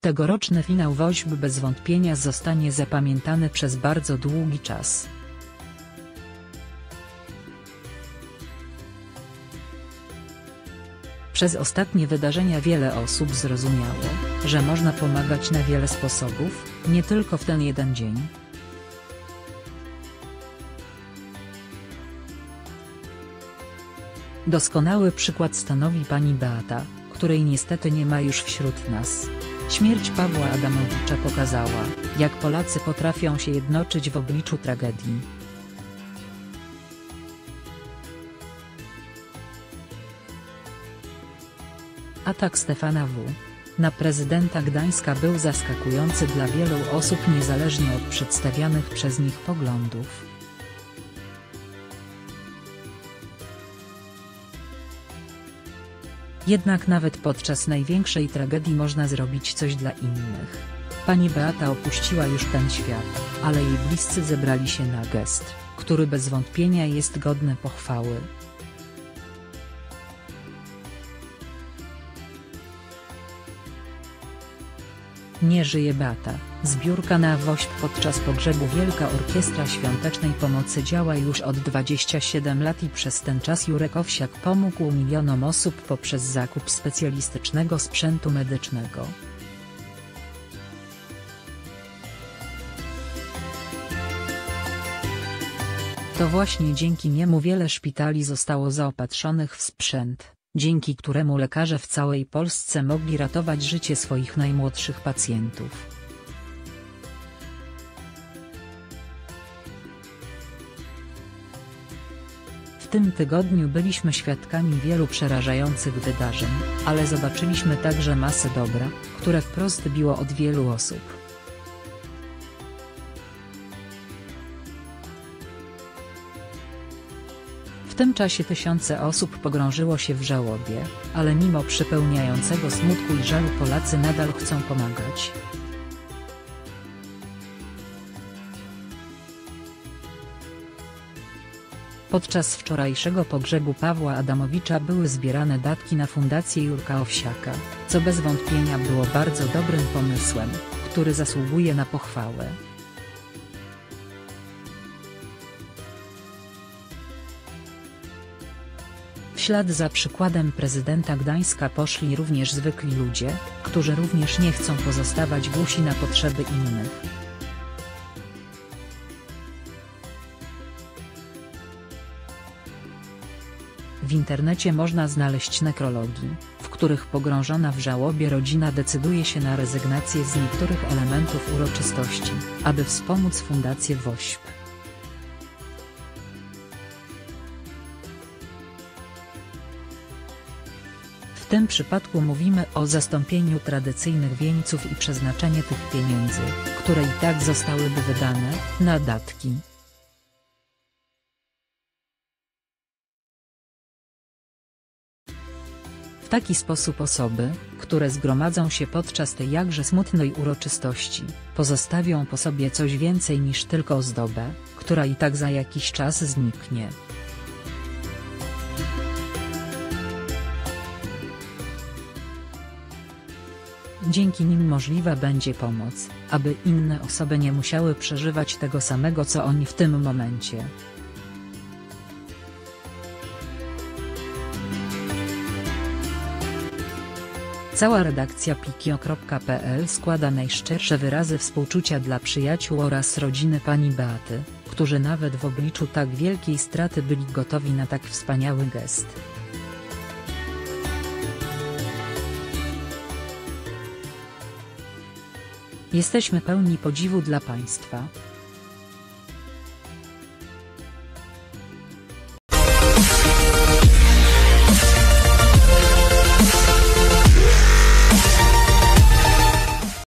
Tegoroczny finał Woźb bez wątpienia zostanie zapamiętany przez bardzo długi czas. Przez ostatnie wydarzenia wiele osób zrozumiało, że można pomagać na wiele sposobów, nie tylko w ten jeden dzień. Doskonały przykład stanowi pani Beata, której niestety nie ma już wśród nas. Śmierć Pawła Adamowicza pokazała, jak Polacy potrafią się jednoczyć w obliczu tragedii. Atak Stefana W. na prezydenta Gdańska był zaskakujący dla wielu osób niezależnie od przedstawianych przez nich poglądów. Jednak nawet podczas największej tragedii można zrobić coś dla innych. Pani Beata opuściła już ten świat, ale jej bliscy zebrali się na gest, który bez wątpienia jest godny pochwały. Nie żyje Beata. Zbiórka na WOŚP podczas pogrzebu Wielka Orkiestra Świątecznej Pomocy działa już od 27 lat i przez ten czas Jurek Owsiak pomógł milionom osób poprzez zakup specjalistycznego sprzętu medycznego. To właśnie dzięki niemu wiele szpitali zostało zaopatrzonych w sprzęt, dzięki któremu lekarze w całej Polsce mogli ratować życie swoich najmłodszych pacjentów. W tym tygodniu byliśmy świadkami wielu przerażających wydarzeń, ale zobaczyliśmy także masę dobra, które wprost biło od wielu osób. W tym czasie tysiące osób pogrążyło się w żałobie, ale mimo przepełniającego smutku i żalu Polacy nadal chcą pomagać. Podczas wczorajszego pogrzebu Pawła Adamowicza były zbierane datki na Fundację Jurka Owsiaka, co bez wątpienia było bardzo dobrym pomysłem, który zasługuje na pochwałę. W ślad za przykładem prezydenta Gdańska poszli również zwykli ludzie, którzy również nie chcą pozostawać głusi na potrzeby innych. W internecie można znaleźć nekrologi, w których pogrążona w żałobie rodzina decyduje się na rezygnację z niektórych elementów uroczystości, aby wspomóc Fundację WOŚP. W tym przypadku mówimy o zastąpieniu tradycyjnych wieńców i przeznaczenie tych pieniędzy, które i tak zostałyby wydane, na datki. W taki sposób osoby, które zgromadzą się podczas tej jakże smutnej uroczystości, pozostawią po sobie coś więcej niż tylko ozdobę, która i tak za jakiś czas zniknie. Dzięki nim możliwa będzie pomoc, aby inne osoby nie musiały przeżywać tego samego co oni w tym momencie. Cała redakcja pikio.pl składa najszczersze wyrazy współczucia dla przyjaciół oraz rodziny pani Beaty, którzy nawet w obliczu tak wielkiej straty byli gotowi na tak wspaniały gest. Jesteśmy pełni podziwu dla Państwa,